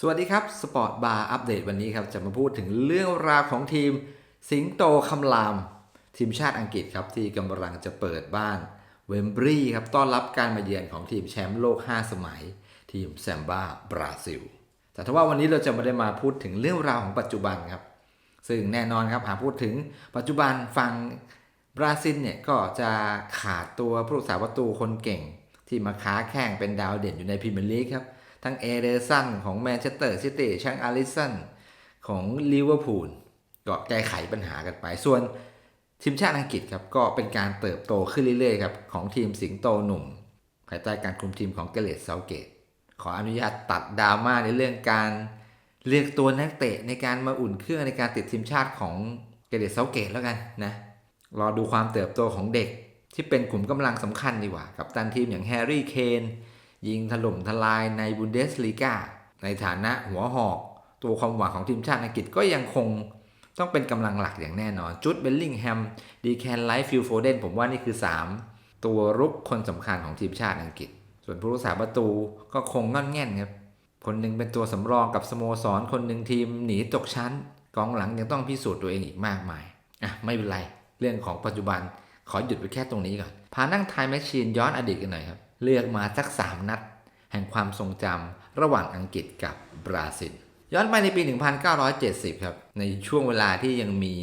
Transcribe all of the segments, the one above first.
สวัสดีครับสปอร์ตบาร์อัปเดตวันนี้ครับ จะมาพูดถึงเรื่องราวของทีมสิงโตคำราม ทีมชาติอังกฤษครับ ที่กำลังจะเปิดบ้านเวมบรีครับ ต้อนรับการมาเยือนของทีมแชมป์โลก 5 สมัย ทีมแซมบ้าบราซิล แต่ถ้าว่าวันนี้เราจะไม่ได้มาพูดถึงเรื่องราวของปัจจุบันครับ ซึ่งแน่นอนครับหากพูดถึงปัจจุบันฟังบราซิลเนี่ยก็จะขาดตัวผู้รักษาประตูคนเก่ง ที่มาค้าแข่งเป็นดาวเด่นอยู่ในพรีเมียร์ลีกครับ ทั้งเอเดสันของแมนเชสเตอร์ซิตี้ช่างอาริสันของลิเวอร์พูลก็แก้ไขปัญหากันไป ส่วนทีมชาติอังกฤษครับก็เป็นการเติบโตขึ้นเรื่อยๆครับของทีมสิงโตหนุ่ม ภายใต้การคุมทีมของเกเรตเซาเกต ขออนุญาตตัดดราม่าในเรื่องการเรียกตัวนักเตะในการมาอุ่นเครื่องในการติดทีมชาติของเกเรตเซาเกตแล้วกันนะรอดูความเติบโตของเด็กที่เป็นกลุ่มกำลังสำคัญดีกว่า กับตันทีมอย่างแฮร์รี่เคน ยิงถล่มทลายในบุนเดสลีกาในฐานะหัวหอก ตัวความหวังของทีมชาติอังกฤษก็ยังคงต้องเป็นกำลังหลักอย่างแน่นอนจุดเบลลิงแฮมดีแคนไลฟ์ฟิลโฟเดนผมว่านี่คือ 3 ตัวรุกคนสำคัญของทีมชาติอังกฤษ ส่วนผู้รักษาประตูก็คงงอนแง่นครับคนหนึ่งเป็นตัวสำรองกับสโมสร คนหนึ่งทีมหนีตกชั้นกองหลังยังต้องพิสูจน์ตัวเองอีกมากมายอะไม่เป็นไร เรื่องของปัจจุบันขอหยุดไปแค่ตรงนี้ก่อน พานั่งไทม์แมชชีนย้อนอดีตกันหน่อยครับ เลือกมาสัก 3 นัด แห่งความทรงจำระหว่างอังกฤษกับบราซิล ย้อนไปในปี 1970 ครับ ในช่วงเวลาที่ยังมี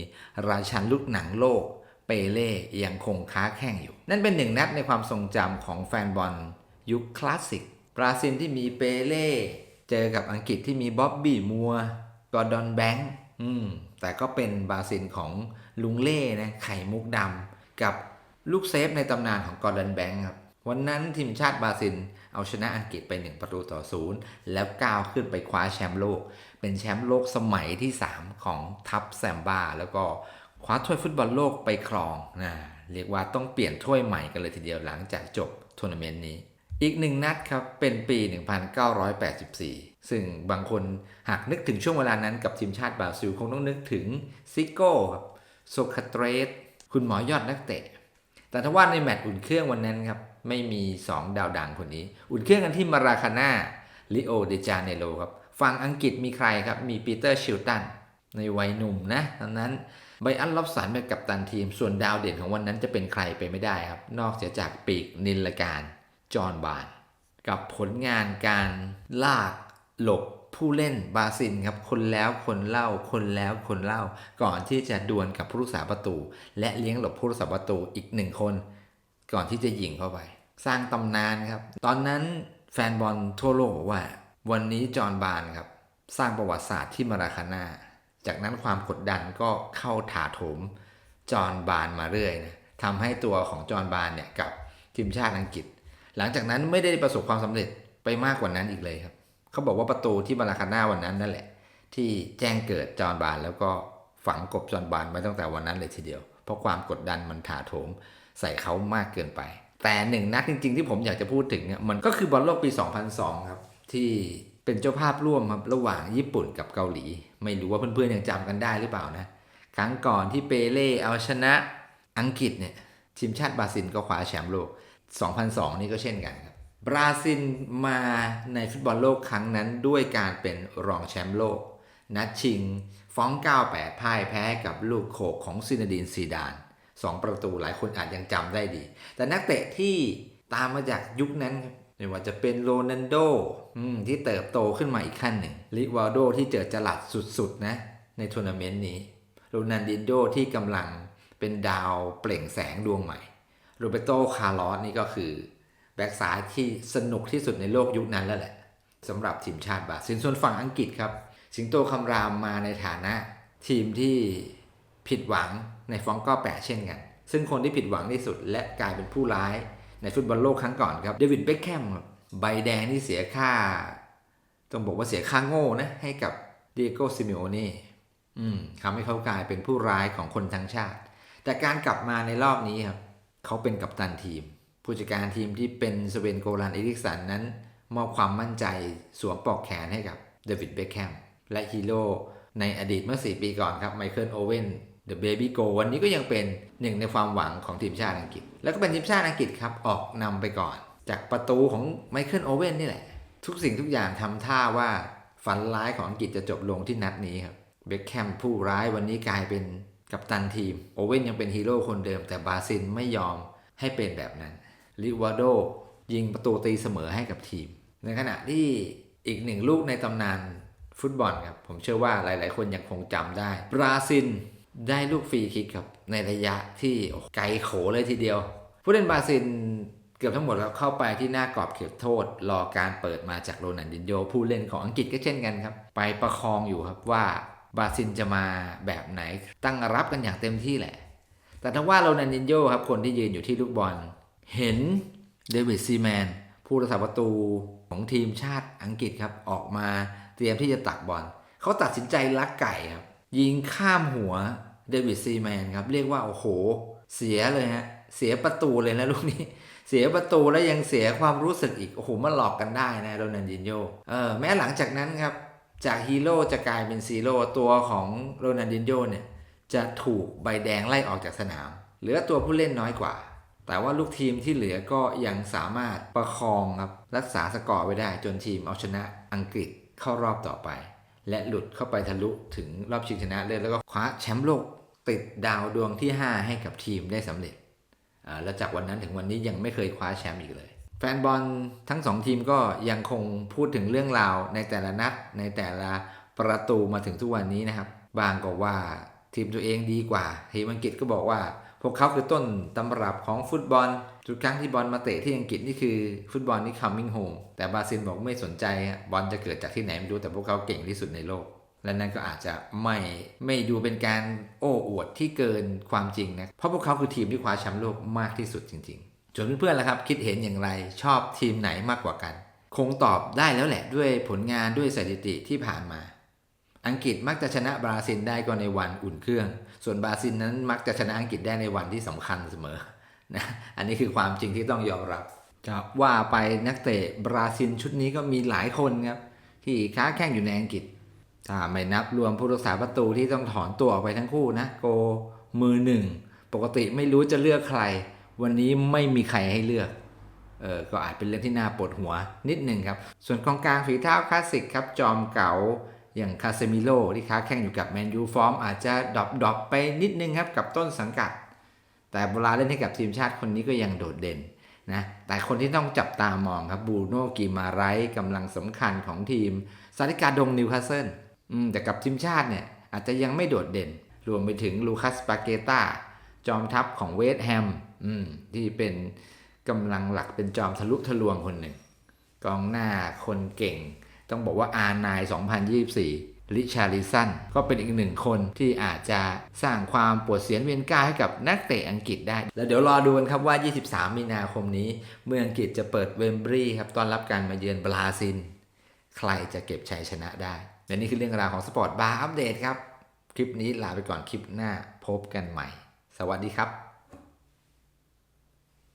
ราชันลูกหนังโลก เปเล่ยังคงค้าแข่งอยู่ นั่นเป็นหนึ่งนัดในความทรงจำของแฟนบอลยุคคลาสสิก บราซิลที่มีเปเล่เจอกับอังกฤษที่มีบ๊อบบี้มัวกอร์ดอนแบงค์อืมแต่ก็เป็นบราซิลของลุงเล่นะไข่มุกดำกับลูกเซฟในตำนานของกอร์ดอนแบงค์ครับ วันนั้นทีมชาติบราซิล เอาชนะอังกฤษไป 1 ประตูต่อศูนย์แล้วก้าวขึ้นไปคว้าแชมป์โลก เป็นแชมป์โลกสมัยที่ 3 ของทัพแซมบ้าแล้วก็คว้าถ้วยฟุตบอลโลกไปครองนะเรียกว่าต้องเปลี่ยนถ้วยใหม่กันเลยทีเดียวหลังจากจบทัวร์นาเมนต์นี้ อีกหนึ่งนัดครับ เป็นปี 1984 ซึ่งบางคนหากนึกถึงช่วงเวลานั้นกับทีมชาติบราซิลคงต้องนึกถึงซิโก้ครับโซคาเตรสคุณหมอยอดนักเตะ แต่ถ้าว่าในแมตช์อุ่นเครื่องวันนั้นครับ ไม่มี 2 ดาวดังคนนี้ อุ่นเครื่องกันที่มาราคาน่าลิโอเดจาเนโรครับฝั่งอังกฤษมีใครครับ มีปีเตอร์ชิลตันในวัยหนุ่มนะตอนนั้นไบอันล็อบสันเป็นกัปตันทีม ส่วนดาวเด่นของวันนั้นจะเป็นใครไปไม่ได้ครับ นอกเสียจากปีกนินลการจอห์นบาน กับผลงานการลากหลบผู้เล่นบราซิลครับ คนแล้วคนเล่า คนแล้วคนเล่า ก่อนที่จะดวลกับผู้รักษาประตู และเลี้ยงหลบผู้รักษาประตูอีกหนึ่งคน ก่อนที่จะยิงเข้าไป สร้างตำนานครับ ตอนนั้นแฟนบอลทั่วโลกบอกว่า วันนี้จอห์นบานครับ สร้างประวัติศาสตร์ที่มาราคาน่าจากนั้นความกดดันก็เข้าถาโถมจอห์นบานมาเรื่อยนะทำให้ตัวของจอห์นบานเนี่ยกับทีมชาติอังกฤษ หลังจากนั้นไม่ได้ประสบความสำเร็จไปมากกว่านั้นอีกเลยครับ เขาบอกว่าประตูที่มาราคาน่าวันนั้นนั่นแหละ ที่แจ้งเกิดจอห์นบานแล้วก็ฝังกบจอห์นบานไว้ตั้งแต่วันนั้นเลยทีเดียว เพราะความกดดันมันถาโถมใส่เขามากเกินไป แต่หนึ่งนัดจริง ๆ ที่ผมอยากจะพูดถึงเนี่ยมันก็คือบอลโลกปี 2002 ครับ ที่เป็นเจ้าภาพร่วมครับระหว่างญี่ปุ่นกับเกาหลี ไม่รู้ว่าเพื่อนๆยังจำกันได้หรือเปล่านะ ครั้งก่อนที่เปเล่เอาชนะอังกฤษเนี่ยทีมชาติบราซิลก็คว้าแชมป์โลก 2002 นี่ก็เช่นกันครับบราซิลมาในฟุตบอลโลกครั้งนั้นด้วยการเป็นรองแชมป์โลก นัดชิง ฟ้อง 98 พ่ายแพ้กับลูกโขกของซินาดีนซีดาน 2 ประตูหลายคนอาจยังจำได้ดี แต่นักเตะที่ตามมาจากยุคนั้นไม่ว่าจะเป็นโรนัลโดที่เติบโตขึ้นมาอีกขั้นหนึ่งลิวาโดที่เจอจลัดสุดๆนะ ในทัวร์นาเมนต์นี้โรนัลดินโดที่กำลังเป็นดาวเปล่งแสงดวงใหม่โรเบโตคาร์ลอสนี่ก็คือ แบ็กซ้ายที่สนุกที่สุดในโลกยุคนั้นแล้วแหละสำหรับทีมชาติบราซิลส่วนฝั่งอังกฤษครับ สิงโตคำรามมาในฐานะทีมที่ผิดหวังในฟองก็แปะเช่นกัน ซึ่งคนที่ผิดหวังที่สุดและกลายเป็นผู้ร้ายในฟุตบอลโลกครั้งก่อนครับเดวิดเบคแคมครับใบแดงที่เสียค่า ต้องบอกว่าเสียค่าโง่นะให้กับเดียโกซิมิโอเน่ทำให้เขากลายเป็นผู้ร้ายของคนทั้งชาติ แต่การกลับมาในรอบนี้ครับเขาเป็นกัปตันทีม ผู้จัดการทีมที่เป็นสเวนโกลันเอริกสันนั้น มอบความมั่นใจสวมปลอกแขนให้กับเดวิดเบคแฮม และฮีโร่ในอดีตเมื่อ 4 ปีก่อนครับไมเคิลโอเว่นเดอะเบบี้โกวันนี้ก็ยังเป็นหนึ่งในความหวังของทีมชาติอังกฤษ แล้วก็เป็นทีมชาติอังกฤษครับออกนำไปก่อน จากประตูของไมเคิลโอเว่นนี่แหละ ทุกสิ่งทุกอย่างทำท่าว่าฝันร้ายของอังกฤษจะจบลงที่นัดนี้ครับเบคแคมผู้ร้ายวันนี้กลายเป็นกัปตันทีม โอเว่นยังเป็นฮีโร่คนเดิม แต่บาซิลไม่ยอมให้เป็นแบบนั้นลิวาโดยิงประตูตีเสมอให้กับทีม ในขณะที่อีกหนึ่งลูกในตำนาน ฟุตบอลครับผมเชื่อว่าหลาย ๆ คนยังคงจำได้บราซิลได้ลูกฟรีคิกครับในระยะที่ไกลโขเลยทีเดียว ผู้เล่นบราซิลเกือบทั้งหมดครับเข้าไปที่หน้ากรอบเขตโทษ รอการเปิดมาจากโรนัลดินโยผู้เล่นของอังกฤษก็เช่นกันครับ ไปประคองอยู่ครับว่าบราซิลจะมาแบบไหนตั้งรับกันอย่างเต็มที่แหละ แต่ถ้าว่าโรนัลดินโยครับคนที่ยืนอยู่ที่ลูกบอล เห็นเดวิดซีแมนผู้รักษาประตูของทีมชาติอังกฤษครับออกมา เตรียมที่จะตักบอลเขาตัดสินใจลักไก่ครับ ยิงข้ามหัวเดวิดซีแมนครับ เรียกว่า โอ้โห เสียเลยฮะ เสียประตูเลยนะลูกนี้ เสียประตูแล้วยังเสียความรู้สึกอีก โอ้โหมาหลอกกันได้นะโรนัลดินโยเออแม้หลังจากนั้นครับ จากฮีโร่จะกลายเป็นซีโร่ตัวของโรนัลดินโยเนี่ยจะถูกใบแดงไล่ออกจากสนาม เหลือตัวผู้เล่นน้อยกว่า แต่ว่าลูกทีมที่เหลือก็ยังสามารถประคองครับรักษาสกอร์ไว้ได้จนทีมเอาชนะอังกฤษ เข้ารอบต่อไป และหลุดเข้าไปทะลุถึงรอบชิงชนะเลิศแล้วก็คว้าแชมป์โลกติดดาวดวงที่ 5 ให้กับทีมได้สำเร็จอ่าแล้วจากวันนั้นถึงวันนี้ยังไม่เคยคว้าแชมป์อีกเลย แฟนบอลทั้งสองทีมก็ยังคงพูดถึงเรื่องราวในแต่ละนัดในแต่ละประตูมาถึงทุกวันนี้นะครับ บางก็ว่าทีมตัวเองดีกว่าทีมอังกฤษก็บอกว่า พวกเขาคือต้นตำรับของฟุตบอล ทุกครั้งที่บอลมาเตะที่อังกฤษนี่คือฟุตบอลนี่ coming home แต่บราซิลบอกไม่สนใจฮะบอลจะเกิดจากที่ไหนไม่รู้แต่พวกเขาเก่งที่สุดในโลก และนั่นก็อาจจะไม่ไม่ดูเป็นการโอ้อวดที่เกินความจริงนะเพราะพวกเขาคือทีมที่คว้าแชมป์โลกมากที่สุดจริงๆส่วนเพื่อนๆล่ะครับ คิดเห็นอย่างไรชอบทีมไหนมากกว่ากัน คงตอบได้แล้วแหละด้วยผลงานด้วยสถิติที่ผ่านมาอังกฤษมักจะชนะบราซิลได้ก็ในวันอุ่นเครื่อง ส่วนบราซิลนั้นมักจะชนะอังกฤษได้ในวันที่สำคัญเสมอ นะอันนี้คือความจริงที่ต้องยอมรับครับว่าไปนักเตะบราซิลชุดนี้ก็มีหลายคนครับ ที่ค้าแข่งอยู่ในอังกฤษถ้าไม่นับรวมผู้รักษาประตูที่ต้องถอนตัวออกไปทั้งคู่นะโกมือหนึ่ง ปกติไม่รู้จะเลือกใคร วันนี้ไม่มีใครให้เลือกเออก็อาจเป็นเรื่องที่น่าปวดหัวนิดหนึ่งครับ ส่วนกองกลางฝีเท้าคลาสสิกครับ จอมเก๋าอย่างคาเซมิโลที่ค้าแข่งอยู่กับแมนยูฟอร์มอาจจะดรอปดรอปไปนิดนึงครับกับต้นสังกัด แต่เวลาเล่นให้กับทีมชาติคนนี้ก็ยังโดดเด่นนะแต่คนที่ต้องจับตามองครับบูโน่กีมาไรท์กำลังสำคัญของทีมซาริกาดงนิวคาสเซิลแต่กับทีมชาติเนี่ยอาจจะยังไม่โดดเด่น รวมไปถึงลูคัสปาเกตาจอมทัพของเวสต์แฮมที่เป็นกำลังหลักเป็นจอมทะลุทะลวงคนหนึ่ง กองหน้าคนเก่ง ต้องบอกว่า R9 2024 ริชาริสันก็เป็นอีกหนึ่งคนที่อาจจะสร้างความปวดเสียนเวียนกายให้กับนักเตะอังกฤษได้ แล้วเดี๋ยวรอดูกันครับว่า 23 มีนาคมนี้ เมืองอังกฤษจะเปิดเวมบรีครับต้อนรับการมาเยือนบราซิล ใครจะเก็บชัยชนะได้ และนี่คือเรื่องราวของสปอร์ตบาร์อัปเดตครับ คลิปนี้ลาไปก่อนคลิปหน้าพบกันใหม่ สวัสดีครับ